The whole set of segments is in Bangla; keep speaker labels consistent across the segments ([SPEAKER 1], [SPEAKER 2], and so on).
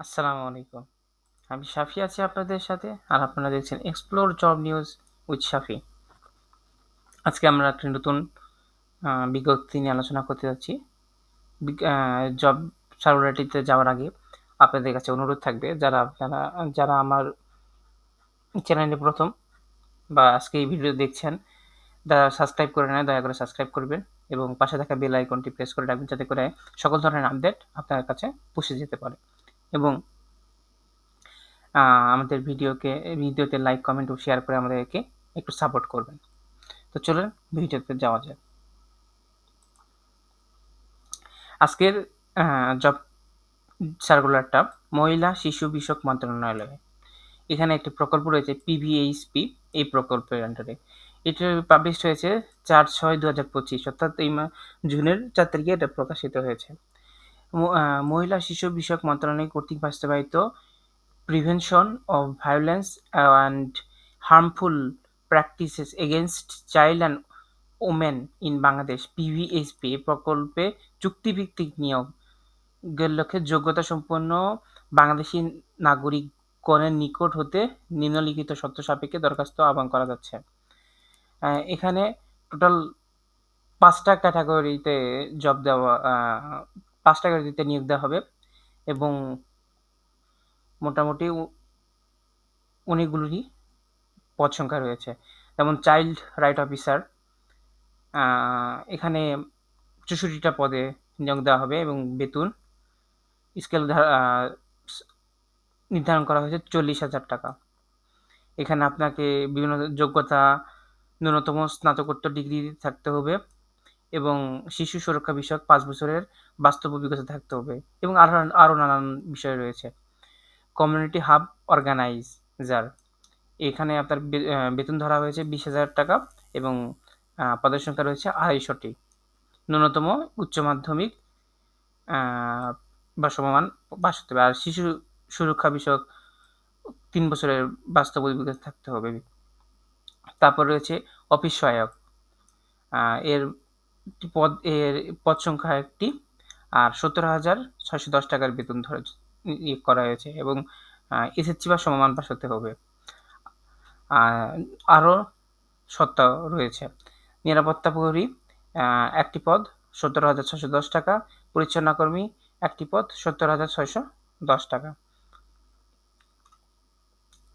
[SPEAKER 1] আসসালামু আলাইকুম। আমি শাফি আছি আপনাদের সাথে আর আপনারা দেখছেন explore job news with Shafi. আজকে আমরা একটি নতুন বিজ্ঞপ্তি নিয়ে আলোচনা করতে যাচ্ছি। জব সার্ভারটিতে যাওয়ার আগে আপনাদের কাছে অনুরোধ থাকবে যারা আপনারা, যারা আমার চ্যানেলে প্রথম বা আজকে এই ভিডিও দেখছেন, যারা সাবস্ক্রাইব করে নেয় দয়া করে সাবস্ক্রাইব করবেন এবং পাশে থাকা বেল আইকনটি প্রেস করে রাখবেন যাতে করে সকল ধরনের আপডেট আপনার কাছে পৌঁছে যেতে পারে। এবং আমাদের ভিডিওকে, ভিডিওতে লাইক কমেন্ট ও শেয়ার করে আমাদেরকে একটু সাপোর্ট করবেন। তো চলুন ভিডিওতে যাওয়া যাক। আজকের জব সার্কুলারটা মহিলা শিশু বিষয়ক মন্ত্রণালয়ে। এখানে একটি প্রকল্প রয়েছে পিভিএইচপি এই প্রকল্পের আন্ডারে এটা পাবলিশ হয়েছে চার ছয় দু হাজার পঁচিশ, অর্থাৎ এই জুনের চার তারিখে এটা প্রকাশিত হয়েছে। মহিলা শিশু বিষয়ক মন্ত্রণালয় কর্তৃক বাস্তবায়িত prevention of violence and harmful practices against child and women in Bangladesh PVHP প্রকল্পে চুক্তিভিত্তিক নিয়োগের লক্ষ্যে যোগ্যতা সম্পন্ন বাংলাদেশি নাগরিকগণের নিকট হতে নিম্নলিখিত শর্ত সাপেক্ষে দরখাস্ত আহ্বান করা যাচ্ছে। এখানে টোটাল পাঁচটা ক্যাটাগরিতে জব দেওয়া পাঁচটা ক্যাটাগরিতে নিয়োগ দেওয়া হবে এবং মোটামুটি অনেকগুলোরই পদ সংখ্যা রয়েছে। যেমন চাইল্ড রাইট অফিসার এখানে চৌষট্টিটা পদে নিয়োগ দেওয়া হবে এবং বেতন। স্কেল নির্ধারণ করা হয়েছে চল্লিশ হাজার টাকা। এখানে আপনাকে বিভিন্ন যোগ্যতা, ন্যূনতম স্নাতকোত্তর ডিগ্রি থাকতে হবে। এবং শিশু সুরক্ষা বিষয়ক পাঁচ বছরের বাস্তব অভিজ্ঞতা থাকতে হবে এবং আরও আরও নানান বিষয় রয়েছে। কমিউনিটি হাব অর্গানাইজার এখানে আপনার বেতন ধরা হয়েছে বিশ হাজার টাকা এবং পদের সংখ্যা রয়েছে আড়াইশোটি। ন্যূনতম উচ্চ মাধ্যমিক বা সমমান পাশ হতে হবে। আর শিশু সুরক্ষা বিষয়ক তিন বছরের বাস্তব অভিজ্ঞতা থাকতে হবে। তারপর রয়েছে অফিস সহায়ক এর পদ, এর পদ সংখ্যা একটি, আর সত্তর হাজার ছয়শো দশ টাকার বেতন ধরে ইয়ে করা হয়েছে এবং এসএসসি বা সমমান পাস হতে হবে। আরও সত্তা রয়েছে। নিরাপত্তা প্রহরী একটি পদ সত্তর হাজার ছশো দশ টাকা। পরিচ্ছন্ন কর্মী একটি পদ সত্তর হাজার ছয়শো দশ টাকা।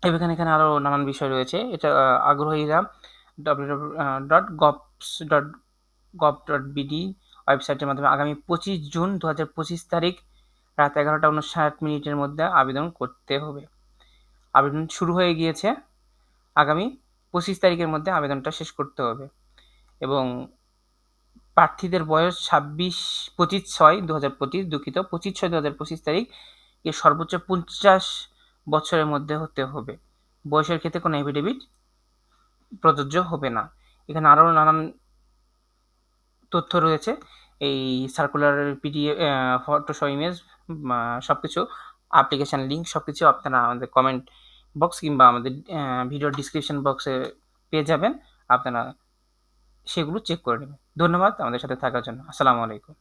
[SPEAKER 1] এখানে এখানে আরও নানান বিষয় রয়েছে। এটা, আগ্রহীরা W dot govs dot gov dot BD ওয়েবসাইটের মাধ্যমে আগামী পঁচিশ জুন দু হাজার পঁচিশ তারিখ রাত এগারোটা উনষাট মিনিটের মধ্যে আবেদন করতে হবে। আবেদন শুরু হয়ে গিয়েছে। আগামী পঁচিশ তারিখের মধ্যে আবেদনটা শেষ করতে হবে এবং প্রার্থীদের বয়স ছাব্বিশ পঁচিশ ছয় দু হাজার পঁচিশ, দুঃখিত পঁচিশ ছয় দু হাজার পঁচিশ তারিখ এর সর্বোচ্চ পঞ্চাশ বছরের মধ্যে হতে হবে। বয়সের ক্ষেত্রে কোনো এফিডেভিট প্রযোজ্য হবে না। এখানে আরও নানান তথ্য রয়েছে। এই সার্কুলার পিডিএফ ফটো সহ ইমেজ সব কিছু অ্যাপ্লিকেশান লিঙ্ক সব কিছু আপনারা আমাদের কমেন্ট বক্স কিংবা আমাদের ভিডিও ডিসক্রিপশন বক্সে পেয়ে যাবেন। আপনারা সেগুলো চেক করে নেবেন। ধন্যবাদ আমাদের সাথে থাকার জন্য। আসসালামু আলাইকুম।